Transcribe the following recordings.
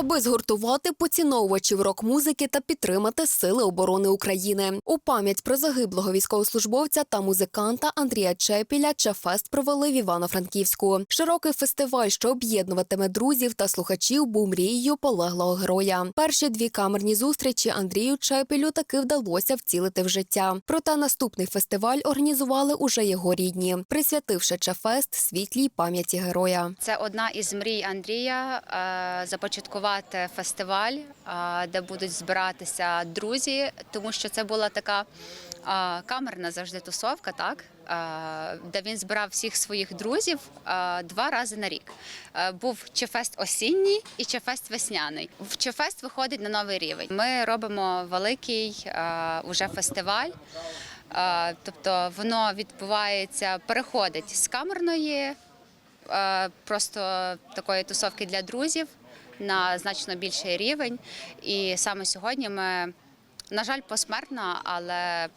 аби згуртувати поціновувачів рок-музики та підтримати сили оборони України. У пам'ять про загиблого військовослужбовця та музиканта Андрія Чепіля Чафест провели в Івано-Франківську. Широкий фестиваль, що об'єднуватиме друзів та слухачів, був мрією полеглого героя. Перші дві камерні зустрічі Андрію Чепілю таки вдалося вцілити в життя. Проте наступний фестиваль організували уже його рідні, присвятивши Чафест світлій пам'яті героя. Це одна із мрій Андрія е, започаткувати фестиваль, е, де будуть збиратися друзі, тому що це була така е, камерна завжди тусовка, так е, де він збирав всіх своїх друзів два рази на рік. Був Чефест осінній і Чефест весняний. Чефест виходить на новий рівень. Ми робимо великий уже фестиваль. Тобто воно відбувається, переходить з камерної просто такої тусовки для друзів на значно більший рівень. І саме сьогодні ми, на жаль, посмертно, але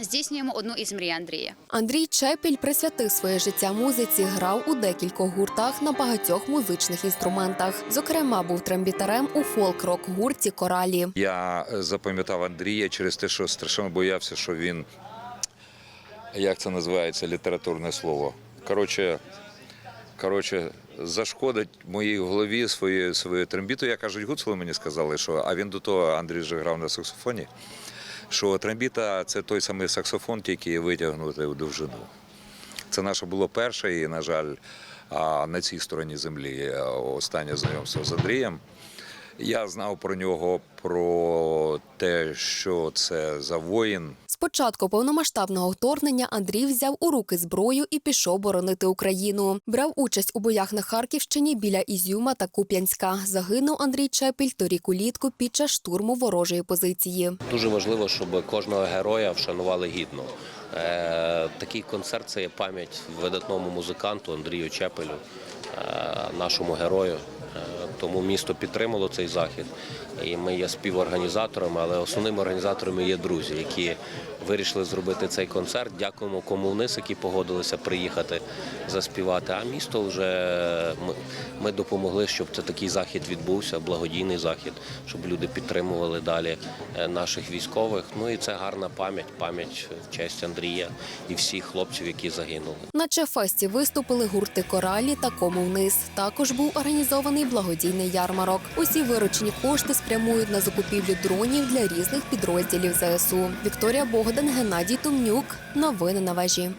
здійснюємо одну із мрій Андрія. Андрій Чепіль присвятив своє життя музиці, грав у декількох гуртах на багатьох музичних інструментах. Зокрема, був трембітарем у фолк-рок гурті Коралі. Я е, запам'ятав Андрія через те, що страшенно боявся, що він, як це називається, літературне слово. Коротше, коротше зашкодить моїй голові своєю своєю трембітою. Я кажуть, гуцули мені сказали, що а він до того Андрій же грав на саксофоні. Що трембіта це той самий саксофон, тільки витягнути в довжину. Це наше було перше, і, на жаль, на цій стороні землі останнє знайомство з Андрієм. Я знав про нього, про те, що це за воїн. Початку повномасштабного вторгнення Андрій взяв у руки зброю і пішов боронити Україну. Брав участь у боях на Харківщині біля Ізюма та Куп'янська. Загинув Андрій Чепіль торік улітку під час штурму ворожої позиції. Дуже важливо, щоб кожного героя вшанували гідно. Е, такий концерт це є пам'ять видатному музиканту Андрію Чепелю, е, нашому герою. Е, тому місто підтримало цей захід, і ми є співорганізаторами, але основними організаторами є друзі, які вирішили зробити цей концерт. Дякуємо кому вниз, які погодилися приїхати заспівати. А місто вже ми, допомогли, щоб це такий захід відбувся, благодійний захід, щоб люди підтримували далі е, наших військових. Ну і це гарна пам'ять, пам'ять честь Андрія і всіх хлопців, які загинули. На Чефесті виступили гурти Коралі та Кому вниз. Також був організований благодійний ярмарок. Усі виручені кошти спрямують на закупівлю дронів для різних підрозділів ЗСУ. Вікторія Богдан, Геннадій Тумнюк. Новини на вежі.